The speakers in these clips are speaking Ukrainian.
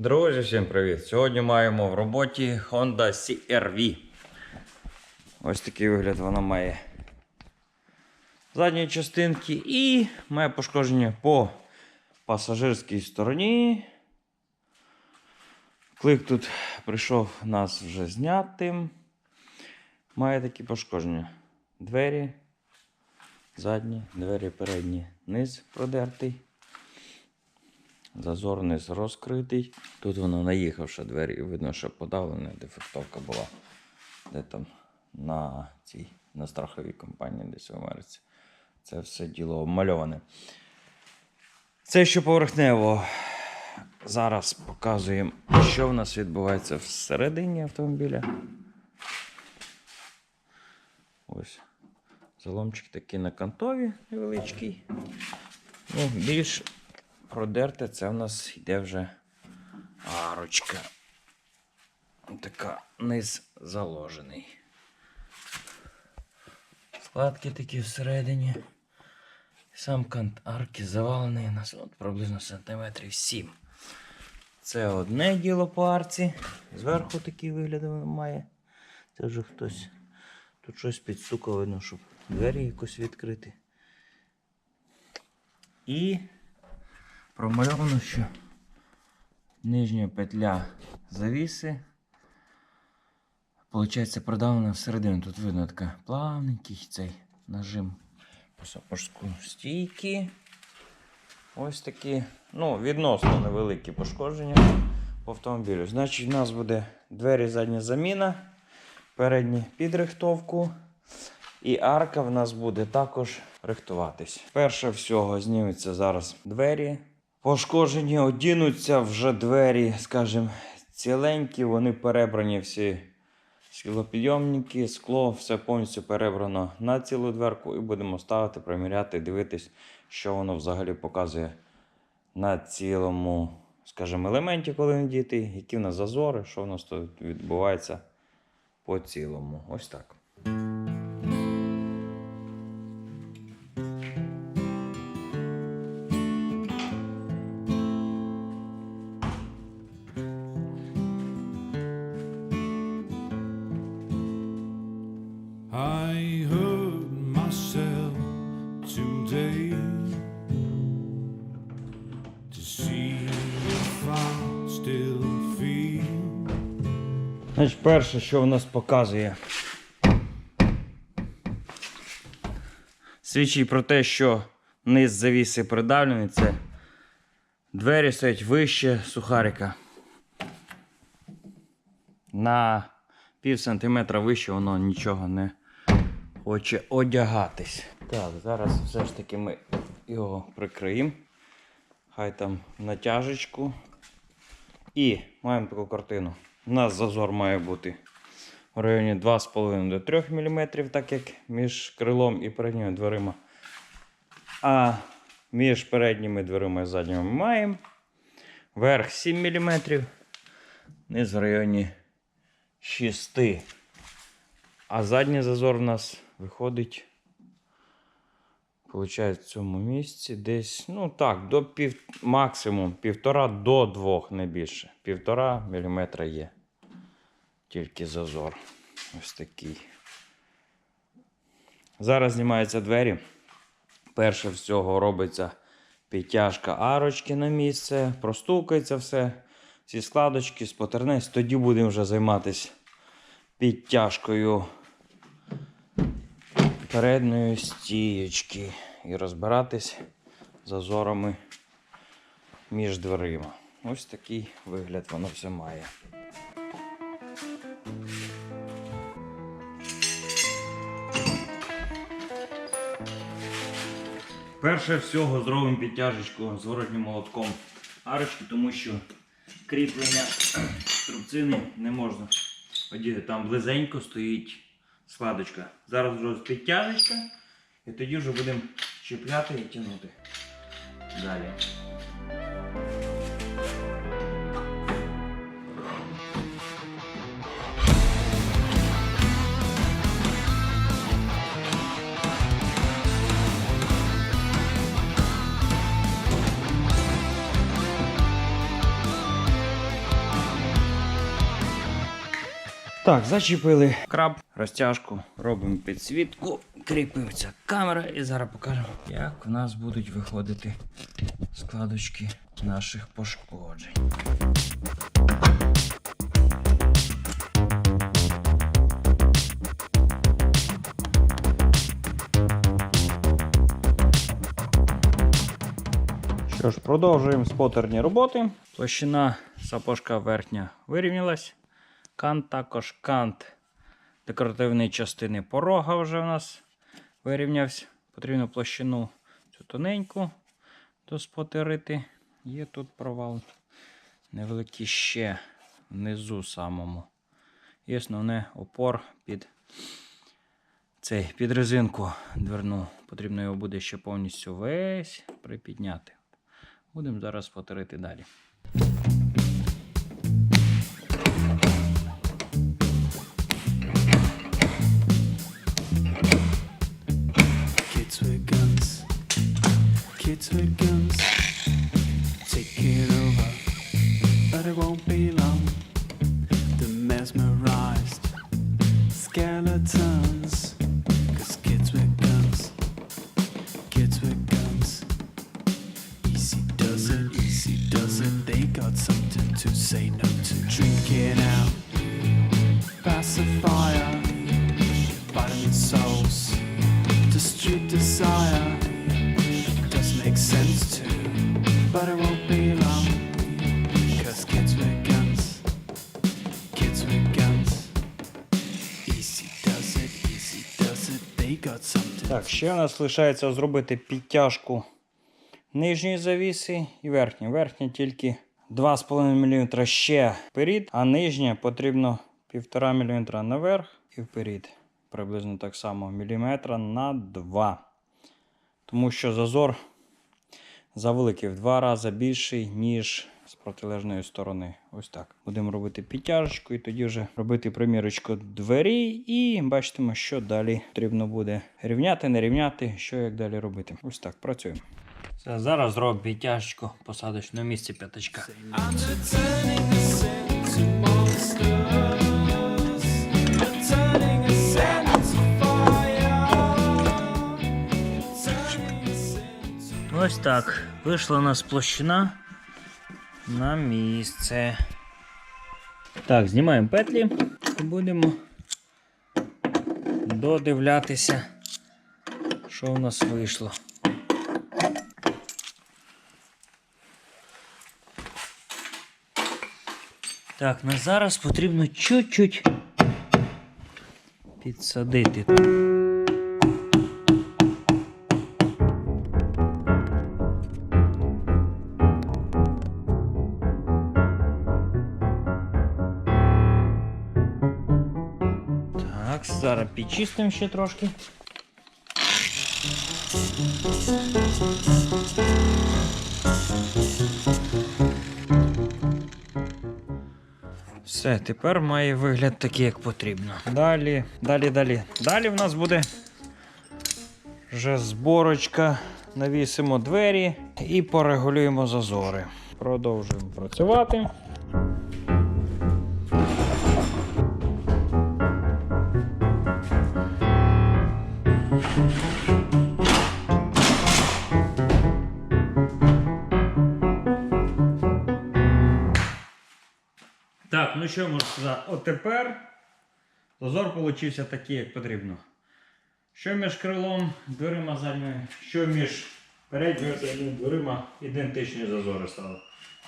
Друзі, всім привіт! Сьогодні маємо в роботі Honda CR-V. Ось такий вигляд вона має задньої частинки і має пошкодження по пасажирській стороні. Клик тут прийшов нас вже знятим. Має такі пошкодження. Двері, задні, двері передні, низ продертий. Зазор розкритий. Тут воно наїхавши двері, видно, що подавлена дефектовка була. Де там на цій на страховій компанії десь в Америці. Це все діло обмальоване. Це що поверхнево. Зараз показуємо, що в нас відбувається всередині автомобіля. Ось. Заломчик такий на кантові невеличкий. Ну, більш продерте, це в нас йде вже арочка. Така низ заложений. Складки такі всередині. Сам кант арки завалений у нас от приблизно сантиметрів 7. Це одне діло по арці. Зверху такий вигляд має. Це вже хтось. Тут щось підстукав, видно, щоб двері якось відкрити. І промальовано, що нижня петля завіси. Получається продавлена всередину. Тут видно така плавненький цей нажим по сапожку стійки. Ось такі, ну, відносно невеликі пошкодження по автомобілю. Значить, в нас буде двері задня заміна, передні підрихтовку. І арка в нас буде також рихтуватись. Перше всього зніметься зараз двері. Пошкоджені одінуться вже двері, скажімо, ціленькі, вони перебрані всі склопідйомники, скло, все повністю перебрано на цілу дверку і будемо ставити, приміряти, дивитись, що воно взагалі показує на цілому, скажімо, елементі, коли він діти, які в нас зазори, що в нас тут відбувається по цілому. Ось так. Значить, перше, що в нас показує. Свідчить про те, що низ завіси придавлений, це двері стоять вище сухарика. На пів сантиметра вище воно нічого не хоче одягатись. Так, зараз все ж таки ми його прикриємо. Хай там натяжечку. І маємо таку картину. У нас зазор має бути в районі 2,5 до 3 мм, так як між крилом і передніми дверима. А між передніми дверима і задніми ми маємо верх 7 мм, низ в районі 6. А задній зазор в нас виходить. Получається, в цьому місці десь, ну так, до пів, максимум півтора до двох, не більше. Півтора міліметра є. Тільки зазор. Ось такий. Зараз знімаються двері. Перше всього робиться підтяжка арочки на місце, простукається все. Ці складочки, спотернець. Тоді будемо вже займатися підтяжкою передньої стієчки і розбиратись зазорами між дверима. Ось такий вигляд воно все має. Перше всього зробимо підтяжечку зворотнім молотком арочки, тому що кріплення трубцини не можна одіти. Там близенько стоїть складочка. Зараз зробимо підтяжечка і тоді вже будемо чіпляти і тягнути. Далі. Так, зачепили краб, розтяжку, робимо підсвітку, кріпиться камера і зараз покажемо, як в нас будуть виходити складочки наших пошкоджень. Що ж, продовжуємо спотерні роботи. Площина сапожка верхня вирівнялась. Кант також кант декоративної частини порога вже у нас вирівнявся. Потрібно площину цю тоненьку доспотерити. Є тут провал невеликий ще внизу самому. І основне опор під цей під резинку дверну. Потрібно його буде ще повністю весь припідняти. Будемо зараз потерити далі. Say no to. Drink it out, pacifier, vitamin souls to street desire does make sense too, but it won't be long. Cause kids with guns, kids with guns, easy does it, easy does it. They got something. Так, ще у нас лишається зробити підтяжку нижньої завіси і верхньої. Верхня тільки 2,5 мм ще вперед, а нижня потрібно 1,5 мм наверх і вперед. Приблизно так само міліметра на 2. Тому що зазор завеликий в два рази більший, ніж з протилежної сторони. Ось так. Будемо робити підтяжечку і тоді вже робити примірочку двері. І бачитимо, що далі потрібно буде рівняти, не рівняти, що як далі робити. Ось так працюємо. Все, зараз зробимо підтяжечку посадочного місця п'ятачка. Ось так. Вийшла у нас площина на місце. Так, знімаємо петлі і будемо додивлятися, що у нас вийшло. Так, на зараз потрібно чуть-чуть підсадити. Так, зараз підчистимо ще трошки. Все, тепер має вигляд такий, як потрібно. Далі, далі, далі. Далі в нас буде вже зборочка. Навісимо двері і порегулюємо зазори. Продовжуємо працювати. Ну що я можу сказати? От тепер дозор получився такий, як потрібно. Що між крилом, дверима задніми, що між передніми задніми дверима ідентичні зазори стали.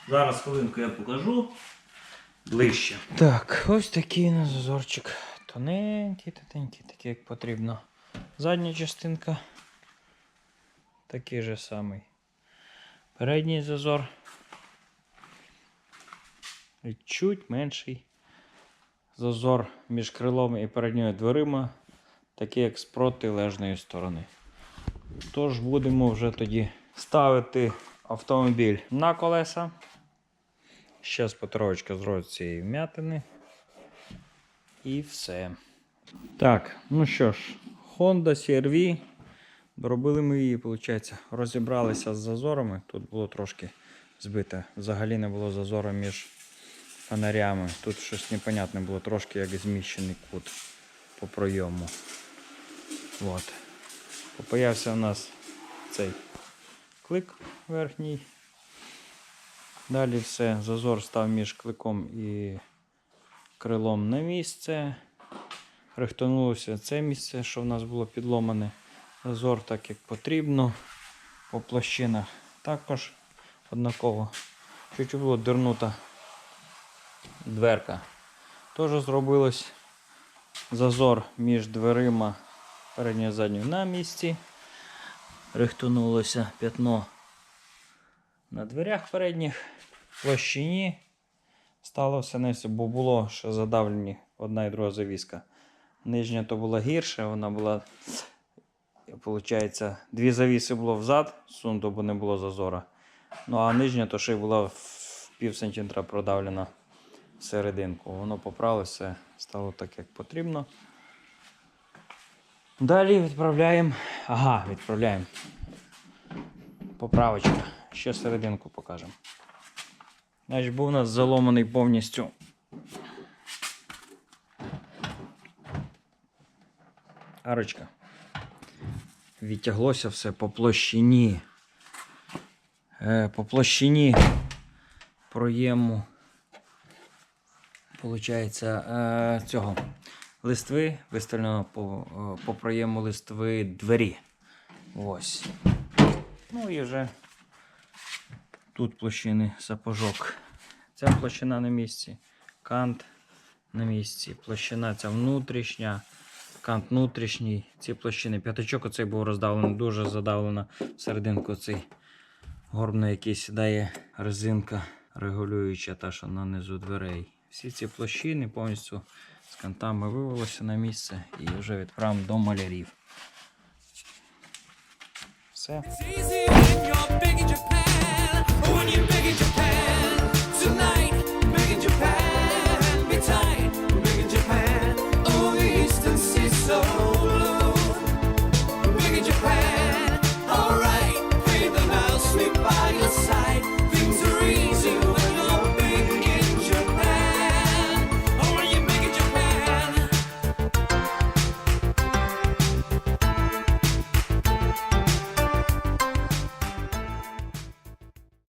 Зараз хвилинку я покажу ближче. Так, ось такий у нас зазорчик. Тоненький, тоненький, такий, як потрібно. Задня частинка. Такий же самий. Передній зазор. Чуть менший зазор між крилом і передніми дверима, такий як з протилежної сторони. Тож будемо вже тоді ставити автомобіль на колеса. Ще спотеровочка зробить цієї вмятини. І все. Так, ну що ж, Honda CR-V. Доробили ми її, виходить, розібралися з зазорами. Тут було трошки збите. Взагалі не було зазору між фонарями. Тут щось непонятне було, трошки як зміщений кут по пройому. От. Попаявся у нас цей клик верхній. Далі все, зазор став між кликом і крилом на місце. Рихтонулося це місце, що в нас було підломане. Зазор так як потрібно. По площинах також однаково. Чуть було дернута дверка. Теж зробилось зазор між дверима передньою і задньою на місці. Рихтонулося п'ятно на дверях передніх, площині. Стало все місці, бо було ще задавлені одна і друга завіска. Нижня то була гірша, вона була, виходить, дві завіси було взад, сунуто, бо не було зазора. Ну а нижня то ще й була в пів сантиметра продавлена всерединку. Воно поправилося, стало так, як потрібно. Далі відправляємо. Ага, відправляємо. Поправочка. Ще серединку покажемо. Значить, був у нас заломаний повністю. Арочка. Відтяглося все по площині. Е, по площині проєму. Получається, е, цього листви виставлено по, е, по проєму листви двері. Ось. Ну і вже тут площини сапожок. Ця площина на місці, кант на місці, площина ця внутрішня, кант внутрішній, ці площини. П'ятачок оцей був роздавлений, дуже задавлено всерединку цей горб, на який сідає резинка регулююча, та що на низу дверей. Всі ці площини повністю з кантами вивелося на місце і вже відправимо до малярів. Все.